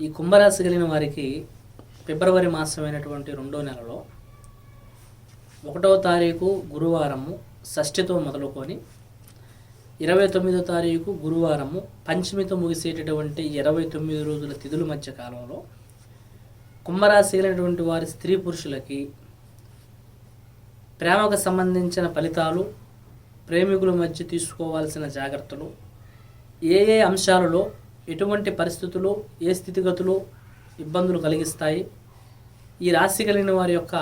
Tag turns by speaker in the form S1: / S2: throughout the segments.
S1: ఈ కుంభరాశి కలిగిన వారికి ఫిబ్రవరి మాసమైనటువంటి రెండో నెలలో ఒకటవ తారీఖు గురువారము షష్ఠితో మొదలుకొని ఇరవై తొమ్మిదో తారీఖు గురువారము పంచమితో ముగిసేటటువంటి ఇరవై తొమ్మిది రోజుల తిథుల మధ్య కాలంలో కుంభరాశి కలిగినటువంటి వారి స్త్రీ పురుషులకి ప్రేమకు సంబంధించిన ఫలితాలు ప్రేమికుల మధ్య తీసుకోవాల్సిన జాగ్రత్తలు ఏ ఏ అంశాలలో ఎటువంటి పరిస్థితులు ఏ స్థితిగతులు ఇబ్బందులు కలిగిస్తాయి? ఈ రాశి కలిగిన వారి యొక్క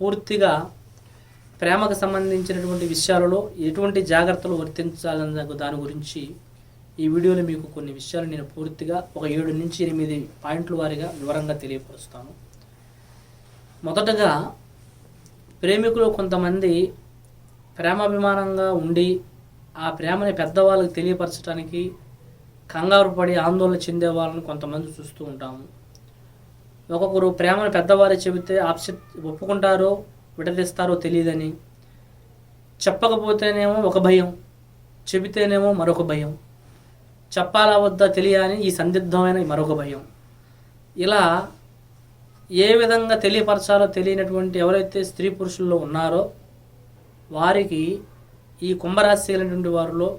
S1: పూర్తిగా ప్రేమకు సంబంధించినటువంటి విషయాలలో ఎటువంటి జాగ్రత్తలు వర్తించాలన్న దాని గురించి ఈ వీడియోలో మీకు కొన్ని విషయాలు నేను పూర్తిగా ఒక ఏడు నుంచి ఎనిమిది పాయింట్ల వారిగా వివరంగా తెలియపరుస్తాను. మొదటగా ప్రేమికులు కొంతమంది ప్రేమాభిమానంగా ఉండి ఆ ప్రేమని పెద్దవాళ్ళకి తెలియపరచడానికి కంగారు పడి ఆందోళన చెందే వాళ్ళని కొంతమంది చూస్తూ ఉంటాము. ఒక్కొక్కరు ప్రేమను పెద్దవారు చెబితే ఆప్షన్ ఒప్పుకుంటారో విడదీస్తారో తెలియదని. చెప్పకపోతేనేమో ఒక భయం చెబితేనేమో మరొక భయం. చెప్పాలా వద్దా తెలియని ఈ సందిగ్ధమైన మరొక భయం. ఇలా ఏ విధంగా తెలియపరచాలో తెలియనటువంటి ఎవరైతే స్త్రీ పురుషుల్లో ఉన్నారో వారికి ఈ కుంభరాశి అయినటువంటి వారిలో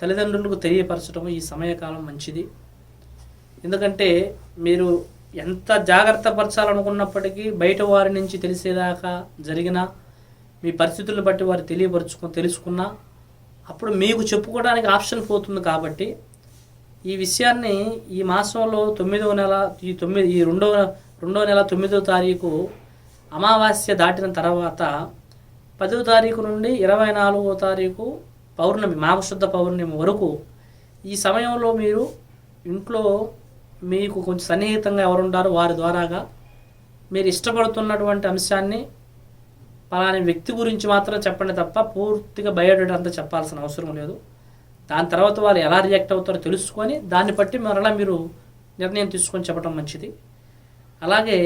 S1: తల్లిదండ్రులకు తెలియపరచడం ఈ సమయకాలం మంచిది. ఎందుకంటే మీరు ఎంత జాగ్రత్త పరచాలనుకున్నప్పటికీ బయట వారి నుంచి తెలిసేదాకా జరిగిన మీ పరిస్థితులను బట్టి వారు తెలియపరుచుకొని తెలుసుకున్నా అప్పుడు మీకు చెప్పుకోవడానికి ఆప్షన్ పోతుంది కాబట్టి ఈ విషయాన్ని ఈ మాసంలో తొమ్మిదవ నెల ఈ తొమ్మిది ఈ రెండవ రెండవ నెల తొమ్మిదవ తారీఖు అమావాస్య దాటిన తర్వాత పదవ తారీఖు నుండి ఇరవై నాలుగో తారీఖు పౌర్ణమి మాఘశుద్ధ పౌర్ణమి వరకు ఈ సమయంలో మీరు ఇంట్లో మీకు కొంచెం సన్నిహితంగా ఎవరుంటారో వారి ద్వారాగా మీరు ఇష్టపడుతున్నటువంటి అంశాన్ని పలాని వ్యక్తి గురించి మాత్రం చెప్పండి తప్ప పూర్తిగా బయోడేటా అంతా చెప్పాల్సిన అవసరం లేదు. దాని తర్వాత వాళ్ళు ఎలా రియాక్ట్ అవుతారో తెలుసుకొని దాన్ని బట్టి మరలా మీరు నిర్ణయం తీసుకొని చెప్పడం మంచిది. అలాగే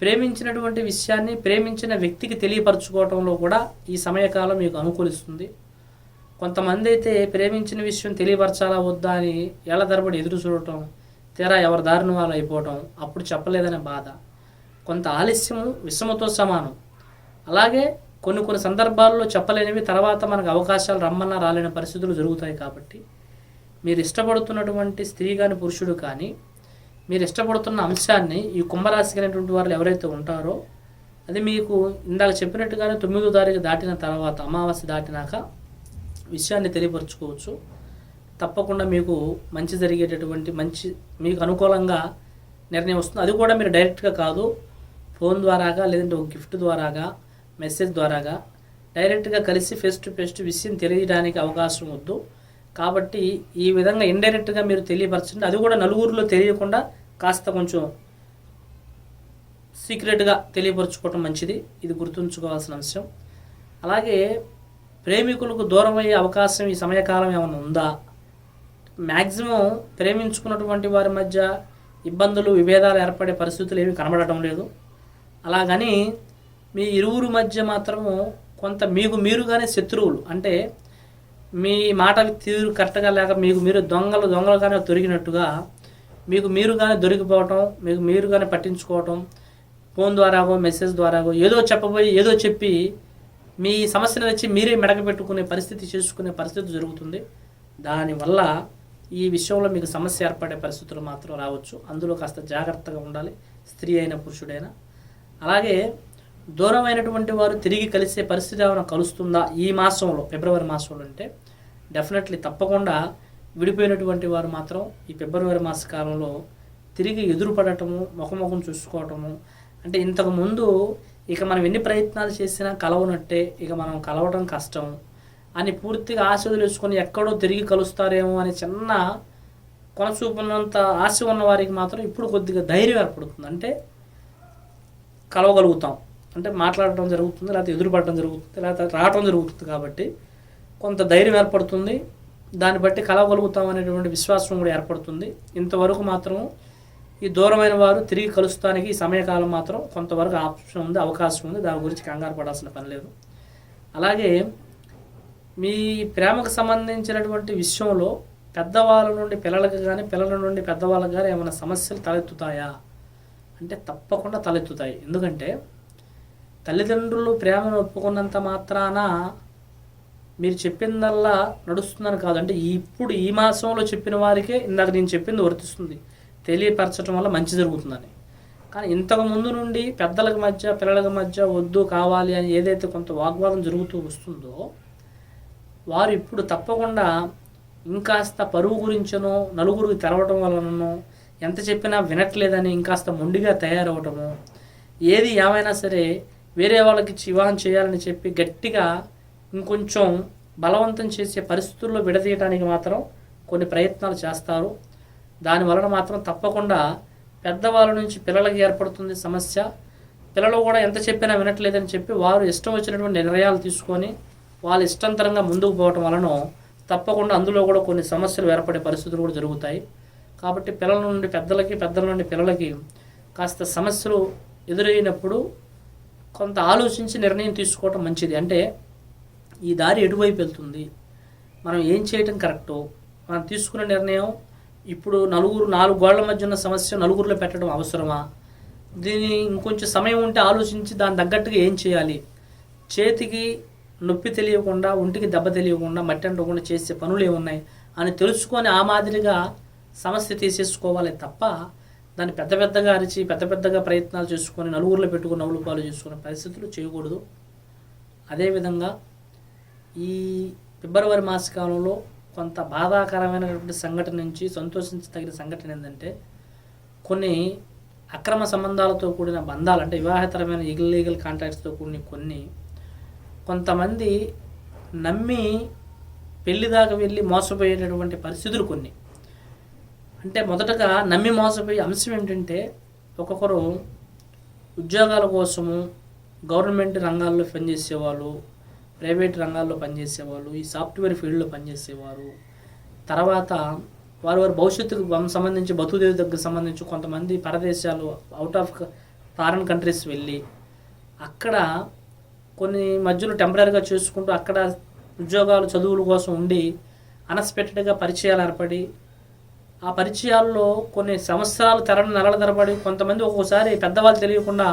S1: ప్రేమించినటువంటి విషయాన్ని ప్రేమించిన వ్యక్తికి తెలియపరచుకోవడంలో కూడా ఈ సమయకాలం మీకు అనుకూలిస్తుంది. కొంతమంది అయితే ప్రేమించిన విషయం తెలియపరచాలా వద్దా అని ఏళ్ళ తరబడి ఎదురు చూడటం తీరా ఎవరి దారిన వాళ్ళు అయిపోవటం అప్పుడు చెప్పలేదనే బాధ. కొంత ఆలస్యము విషమతో సమానం. అలాగే కొన్ని కొన్ని సందర్భాల్లో చెప్పలేనివి తర్వాత మనకు అవకాశాలు రమ్మన్నా రాలేని పరిస్థితులు జరుగుతాయి కాబట్టి. మీరు ఇష్టపడుతున్నటువంటి స్త్రీ కానీ పురుషుడు కానీ మీరు ఇష్టపడుతున్న అంశాన్ని ఈ కుంభరాశి అనేటువంటి వాళ్ళు ఎవరైతే ఉంటారో అది మీకు ఇందాక చెప్పినట్టుగానే తొమ్మిదో తారీఖు దాటిన తర్వాత అమావాస్య దాటినాక విషయాన్ని తెలియపరచుకోవచ్చు. తప్పకుండా మీకు మంచి జరిగేటటువంటి మంచి మీకు అనుకూలంగా నిర్ణయం వస్తుంది. అది కూడా మీరు డైరెక్ట్గా కాదు ఫోన్ ద్వారాగా లేదంటే ఒక గిఫ్ట్ ద్వారాగా మెసేజ్ ద్వారాగా డైరెక్ట్గా కలిసి ఫేస్ టు ఫేస్ విషయం తెలియడానికి అవకాశం వద్దు. కాబట్టి ఈ విధంగా ఇండైరెక్ట్గా మీరు తెలియపరచండి. అది కూడా నలుగురిలో తెలియకుండా కాస్త కొంచెం సీక్రెట్గా తెలియపరచుకోవటం మంచిది. ఇది గుర్తుంచుకోవాల్సిన అంశం. అలాగే ప్రేమికులకు దూరం అయ్యే అవకాశం ఈ సమయకాలం ఏమైనా ఉందా? మ్యాక్సిమం ప్రేమించుకున్నటువంటి వారి మధ్య ఇబ్బందులు విభేదాలు ఏర్పడే పరిస్థితులు ఏమీ కనబడటం లేదు. అలాగని మీ ఇరువురు మధ్య మాత్రము కొంత మీకు మీరుగానే శత్రువులు. అంటే మీ మాట తీరు కరెక్ట్గా లేక మీకు మీరు దొంగలు దొంగలుగానే దొరికినట్టుగా మీకు మీరుగానే దొరికిపోవటం మీకు మీరుగానే పట్టించుకోవటం ఫోన్ ద్వారాగో మెసేజ్ ద్వారాగో ఏదో చెప్పబోయి ఏదో చెప్పి మీ సమస్యను వచ్చి మీరే మెడక పెట్టుకునే పరిస్థితి చేసుకునే పరిస్థితి జరుగుతుంది. దానివల్ల ఈ విషయంలో మీకు సమస్య ఏర్పడే పరిస్థితులు మాత్రం రావచ్చు. అందులో కాస్త జాగ్రత్తగా ఉండాలి. స్త్రీ అయిన పురుషుడైనా. అలాగే దూరమైనటువంటి వారు తిరిగి కలిసే పరిస్థితి ఏమైనా కలుస్తుందా? ఈ మాసంలో ఫిబ్రవరి మాసంలో అంటే డెఫినెట్లీ తప్పకుండా విడిపోయినటువంటి వారు మాత్రం ఈ ఫిబ్రవరి మాస కాలంలో తిరిగి ఎదురుపడటము ముఖముఖం చూసుకోవటము అంటే ఇంతకుముందు ఇక మనం ఎన్ని ప్రయత్నాలు చేసినా కలవనట్టే ఇక మనం కలవడం కష్టం అని పూర్తిగా ఆశ వదిలేసుకొని ఎక్కడో తిరిగి కలుస్తారేమో అని చిన్న కొనసూపున్నంత ఆశ ఉన్న వారికి మాత్రం ఇప్పుడు కొద్దిగా ధైర్యం ఏర్పడుతుంది. అంటే కలవగలుగుతాం. అంటే మాట్లాడటం జరుగుతుంది లేకపోతే ఎదురుపడటం జరుగుతుంది లేకపోతే రావటం జరుగుతుంది కాబట్టి కొంత ధైర్యం ఏర్పడుతుంది. దాన్ని బట్టి కలవగలుగుతాం అనేటువంటి విశ్వాసం కూడా ఏర్పడుతుంది. ఇంతవరకు మాత్రం ఈ దూరమైన వారు తిరిగి కలుస్తానికి ఈ సమయకాలం మాత్రం కొంతవరకు ఆప్షన్ ఉంది అవకాశం ఉంది. దాని గురించి కంగారు పడాల్సిన పని లేదు. అలాగే మీ ప్రేమకు సంబంధించినటువంటి విషయంలో పెద్దవాళ్ళ నుండి పిల్లలకు కానీ పిల్లల నుండి పెద్దవాళ్ళకి కానీ ఏమైనా సమస్యలు తలెత్తుతాయా? అంటే తప్పకుండా తలెత్తుతాయి. ఎందుకంటే తల్లిదండ్రులు ప్రేమను ఒప్పుకున్నంత మాత్రాన మీరు చెప్పిందల్లా నడుస్తుందని కాదు. అంటే ఇప్పుడు ఈ మాసంలో చెప్పిన వారికే ఇందాక నేను చెప్పింది వర్తిస్తుంది. తెలియపరచడం వల్ల మంచి జరుగుతుందని. కానీ ఇంతకు ముందు నుండి పెద్దలకు మధ్య పిల్లలకు మధ్య వద్దు కావాలి అని ఏదైతే కొంత వాగ్వాదం జరుగుతూ వస్తుందో వారు ఇప్పుడు తప్పకుండా ఇంకాస్త పరువు గురించనో నలుగురికి తెరవటం వలననో ఎంత చెప్పినా వినట్లేదని ఇంకాస్త మొండిగా తయారవటము ఏది ఏమైనా సరే వేరే వాళ్ళకి వివాహం చేయాలని చెప్పి గట్టిగా ఇంకొంచెం బలవంతం చేసే పరిస్థితుల్లో విడదీయడానికి మాత్రం కొన్ని ప్రయత్నాలు చేస్తారు. దాని వలన మాత్రం తప్పకుండా పెద్దవాళ్ళ నుంచి పిల్లలకి ఏర్పడుతుంది సమస్య. పిల్లలు కూడా ఎంత చెప్పినా వినట్లేదని చెప్పి వారు ఇష్టం వచ్చినటువంటి నిర్ణయాలు తీసుకొని వాళ్ళ ఇష్టంతరంగా ముందుకు పోవటం వలన తప్పకుండా అందులో కూడా కొన్ని సమస్యలు ఏర్పడే పరిస్థితులు కూడా జరుగుతాయి. కాబట్టి పిల్లల నుండి పెద్దలకి పెద్దల నుండి పిల్లలకి కాస్త సమస్యలు ఎదురైనప్పుడు కొంత ఆలోచించి నిర్ణయం తీసుకోవటం మంచిది. అంటే ఈ దారి ఎటువైపు వెళ్తుంది? మనం ఏం చేయటం కరెక్టు? మనం తీసుకున్న నిర్ణయం ఇప్పుడు నలుగురు నాలుగు గోడల మధ్య ఉన్న సమస్య నలుగురిలో పెట్టడం అవసరమా? దీని ఇంకొంచెం సమయం ఉంటే ఆలోచించి దాని తగ్గట్టుగా ఏం చేయాలి? చేతికి నొప్పి తెలియకుండా ఒంటికి దెబ్బ తెలియకుండా మట్టి అంటకుండా చేసే పనులు ఏమున్నాయి? అని తెలుసుకొని ఆ మాదిరిగా సమస్య తీసేసుకోవాలి తప్ప దాన్ని పెద్ద పెద్దగా అరిచి పెద్ద పెద్దగా ప్రయత్నాలు చేసుకొని నలుగురిలో పెట్టుకుని నవ్వులు పాలు చేసుకునే పరిస్థితులు చేయకూడదు. అదేవిధంగా ఈ ఫిబ్రవరి మాసకాలంలో కొంత బాధాకరమైనటువంటి సంఘటన నుంచి సంతోషించదగిన సంఘటన ఏంటంటే కొన్ని అక్రమ సంబంధాలతో కూడిన బంధాలు అంటే వివాహేతరమైన ఇల్లీగల్ కాంట్రాక్ట్స్తో కూడిన కొన్ని కొంతమంది నమ్మి పెళ్ళి దాకా వెళ్ళి మోసపోయేటటువంటి పరిస్థితులు కొన్ని. అంటే మొదటగా నమ్మి మోసపోయే అంశం ఏంటంటే ఒక్కొక్కరు ఉద్యోగాల కోసము గవర్నమెంట్ రంగాల్లో పనిచేసేవాళ్ళు ప్రైవేట్ రంగాల్లో పనిచేసేవాళ్ళు ఈ సాఫ్ట్వేర్ ఫీల్డ్లో పనిచేసేవారు. తర్వాత వారు వారి భవిష్యత్తుకు సంబంధించి బతుదేవి దగ్గర సంబంధించి కొంతమంది పరదేశాలు అవుట్ ఆఫ్ ఫారిన్ కంట్రీస్ వెళ్ళి అక్కడ కొన్ని మధ్యలో టెంపరీగా చేసుకుంటూ అక్కడ ఉద్యోగాలు చదువుల కోసం ఉండి అన్ఎక్స్పెక్టెడ్గా పరిచయాలు ఏర్పడి ఆ పరిచయాల్లో కొన్ని సంవత్సరాలు తెరని నెలల తరబడి కొంతమంది ఒక్కోసారి పెద్దవాళ్ళు తెలియకుండా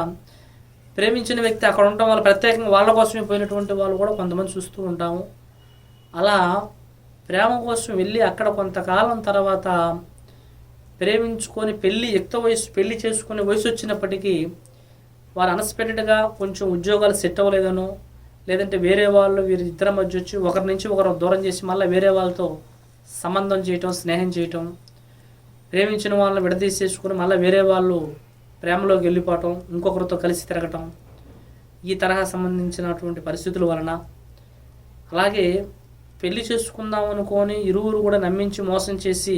S1: ప్రేమించిన వ్యక్తి అక్కడ ఉండటం వల్ల ప్రత్యేకంగా వాళ్ళ కోసమే పోయినటువంటి వాళ్ళు కూడా కొంతమంది చూస్తూ ఉంటాము. అలా ప్రేమ కోసం వెళ్ళి అక్కడ కొంతకాలం తర్వాత ప్రేమించుకొని పెళ్ళి ఎక్కువ వయసు పెళ్ళి చేసుకునే వయసు వచ్చినప్పటికీ వారు అన్ఎక్స్పెక్టెడ్గా కొంచెం ఉద్యోగాలు సెట్ అవ్వలేదనో లేదంటే వేరే వాళ్ళు వీరి ఇద్దరి మధ్య వచ్చి ఒకరి నుంచి ఒకరు దూరం చేసి మళ్ళీ వేరే వాళ్ళతో సంబంధం చేయటం స్నేహం చేయటం ప్రేమించిన వాళ్ళని విడదీసేసుకుని మళ్ళీ వేరే వాళ్ళు ప్రేమలోకి వెళ్ళిపోవటం ఇంకొకరితో కలిసి తిరగటం ఈ తరహా సంబంధించినటువంటి పరిస్థితుల వలన. అలాగే పెళ్ళి చేసుకుందాం అనుకొని ఇరువురు కూడా నమ్మించి మోసం చేసి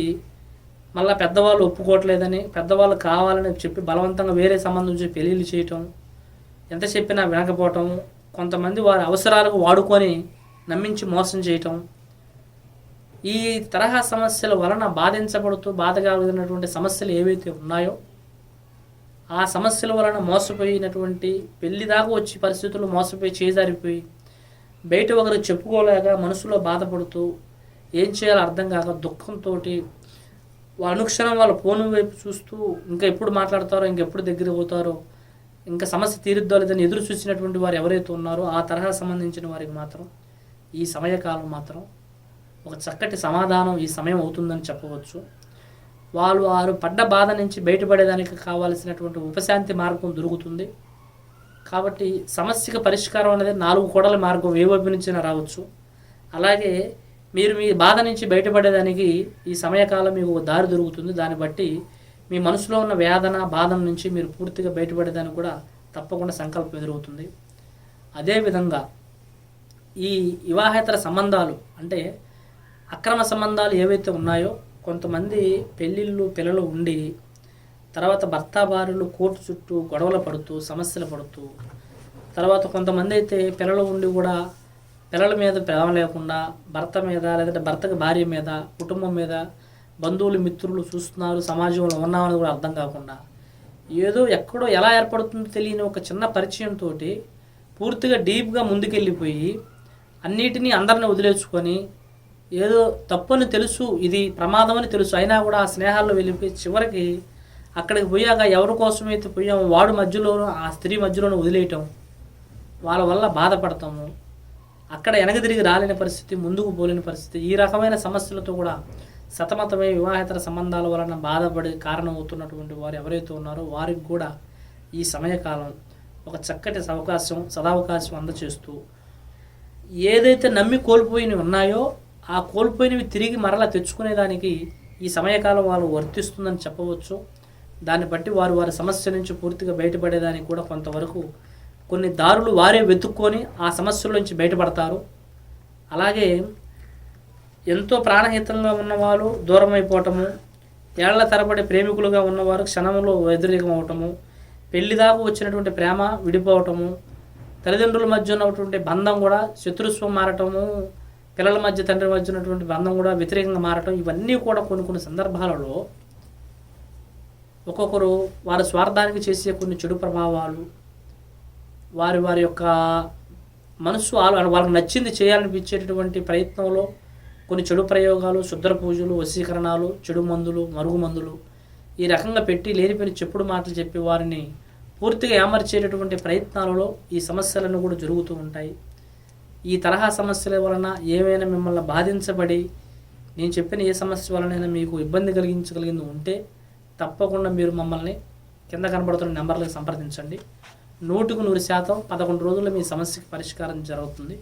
S1: మళ్ళీ పెద్దవాళ్ళు ఒప్పుకోవట్లేదని పెద్దవాళ్ళు కావాలని చెప్పి బలవంతంగా వేరే సంబంధం చెప్పి పెళ్ళిళ్ళు చేయటం ఎంత చెప్పినా వినకపోవటం కొంతమంది వారి అవసరాలకు వాడుకొని నమ్మించి మోసం చేయటం ఈ తరహా సమస్యల వలన బాధించబడుతూ బాధగా కలిగినటువంటి సమస్యలు ఏవైతే ఉన్నాయో ఆ సమస్యల వలన మోసపోయినటువంటి పెళ్ళి దాకా వచ్చి పరిస్థితులు మోసపోయి చేజారిపోయి బయట ఒకరు చెప్పుకోలేక మనసులో బాధపడుతూ ఏం చేయాలో అర్థం కాక దుఃఖంతో అనుక్షణం వాళ్ళ ఫోన్ వైపు చూస్తూ ఇంకా ఎప్పుడు మాట్లాడతారో ఇంకెప్పుడు దగ్గర అవుతారో ఇంకా సమస్య తీరుద్దో లేదని ఎదురు చూసినటువంటి వారు ఎవరైతే ఉన్నారో ఆ తరహా సంబంధించిన వారికి మాత్రం ఈ సమయకాలం మాత్రం ఒక చక్కటి సమాధానం ఈ సమయం అవుతుందని చెప్పవచ్చు. వాళ్ళు వారు పడ్డ బాధ నుంచి బయటపడేదానికి కావాల్సినటువంటి ఉపశాంతి మార్గం దొరుకుతుంది. కాబట్టి సమస్యకు పరిష్కారం అనేది నాలుగు కోడల మార్గం ఏ వైపు నుంచైనా రావచ్చు. అలాగే మీరు మీ బాధ నుంచి బయటపడేదానికి ఈ సమయకాలం మీకు దారి దొరుకుతుంది. దాన్ని బట్టి మీ మనసులో ఉన్న వేదన బాధల నుంచి మీరు పూర్తిగా బయటపడేదానికి కూడా తప్పకుండా సంకల్పం ఎదురవుతుంది. అదేవిధంగా ఈ వివాహేతర సంబంధాలు అంటే అక్రమ సంబంధాలు ఏవైతే ఉన్నాయో కొంతమంది పెళ్ళిళ్ళు పిల్లలు ఉండి తర్వాత భర్త భార్యలు కోర్టు చుట్టూ గొడవలు పడుతూ సమస్యలు పడుతూ తర్వాత కొంతమంది అయితే పిల్లలు ఉండి కూడా పిల్లల మీద ప్రేమ లేకుండా భర్త మీద లేదంటే భర్తకి భార్య మీద కుటుంబం మీద బంధువులు మిత్రులు చూస్తున్నారు సమాజంలో ఉన్నామని కూడా అర్థం కాకుండా ఏదో ఎక్కడో ఎలా ఏర్పడుతుందో తెలియని ఒక చిన్న పరిచయంతో పూర్తిగా డీప్గా ముందుకెళ్ళిపోయి అన్నిటినీ అందరిని వదిలేసుకొని ఏదో తప్పని తెలుసు ఇది ప్రమాదం అని తెలుసు. అయినా కూడా ఆ స్నేహాల్లో వెళ్ళిపోయి చివరికి అక్కడికి పోయాక ఎవరి కోసమైతే పోయామో వాడు మధ్యలోనూ ఆ స్త్రీ మధ్యలోనూ వదిలేయటం వాళ్ళ వల్ల బాధపడతాము. అక్కడ వెనక తిరిగి రాలేని పరిస్థితి ముందుకు పోలేని పరిస్థితి. ఈ రకమైన సమస్యలతో కూడా సతమతమై వివాహేతర సంబంధాల వలన బాధపడి కారణమవుతున్నటువంటి వారు ఎవరైతే ఉన్నారో వారికి కూడా ఈ సమయకాలం ఒక చక్కటి అవకాశం సదావకాశం అందచేస్తూ ఏదైతే నమ్మి కోల్పోయినవి ఉన్నాయో ఆ కోల్పోయినవి తిరిగి మరలా తెచ్చుకునేదానికి ఈ సమయకాలం వాళ్ళు వర్తిస్తుందని చెప్పవచ్చు. దాన్ని బట్టి వారు వారి సమస్య నుంచి పూర్తిగా బయటపడేదానికి కూడా కొంతవరకు కొన్ని దారులు వారే వెతుక్కొని ఆ సమస్యల నుంచి బయటపడతారు. అలాగే ఎంతో ప్రాణహితంగా ఉన్నవాళ్ళు దూరం అయిపోవటము ఏళ్ళ తరబడి ప్రేమికులుగా ఉన్నవారు క్షణంలో వ్యతిరేకం అవటము పెళ్ళి వచ్చినటువంటి ప్రేమ విడిపోవటము తల్లిదండ్రుల మధ్య ఉన్నటువంటి బంధం కూడా శత్రుత్వం మారటము పిల్లల మధ్య తండ్రి మధ్య ఉన్నటువంటి బంధం కూడా వ్యతిరేకంగా మారటం ఇవన్నీ కూడా కొన్ని కొన్ని సందర్భాలలో ఒక్కొక్కరు వారి స్వార్థానికి చేసే కొన్ని చెడు ప్రభావాలు వారి వారి యొక్క మనసు వాళ్ళ- వాళ్ళకి నచ్చింది చేయాలనిపించేటటువంటి ప్రయత్నంలో కొన్ని చెడు ప్రయోగాలు శుద్ర పూజలు వశీకరణాలు చెడు మందులు మరుగు మందులు ఈ రకంగా పెట్టి లేనిపోయిన చెప్పుడు మాటలు చెప్పి వారిని పూర్తిగా ఏమర్చేటటువంటి ప్రయత్నాలలో ఈ సమస్యలను కూడా జరుగుతూ ఉంటాయి. ఈ తరహా సమస్యల వలన ఏమైనా మిమ్మల్ని బాధించబడి నేను చెప్పిన ఏ సమస్య వలనైనా మీకు ఇబ్బంది కలిగించగలిగింది ఉంటే తప్పకుండా మీరు మమ్మల్ని కింద కనబడుతున్న నెంబర్లకు సంప్రదించండి. నూటుకు నూరు శాతం పదకొండు రోజుల్లో మీ సమస్యకి పరిష్కారం జరుగుతుంది.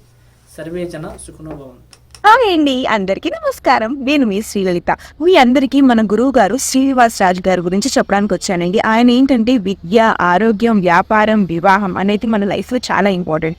S1: సర్వే జన సుఖనోభవంతు
S2: హాయ్ అండి అందరికీ నమస్కారం. నేను మీ శ్రీలలిత. మీ అందరికీ మన గురువు గారు శ్రీనివాస్ రాజు గారి గురించి చెప్పడానికి వచ్చానండి. ఆయన ఏంటంటే విద్య ఆరోగ్యం వ్యాపారం వివాహం అనేది మన లైఫ్లో చాలా ఇంపార్టెంట్.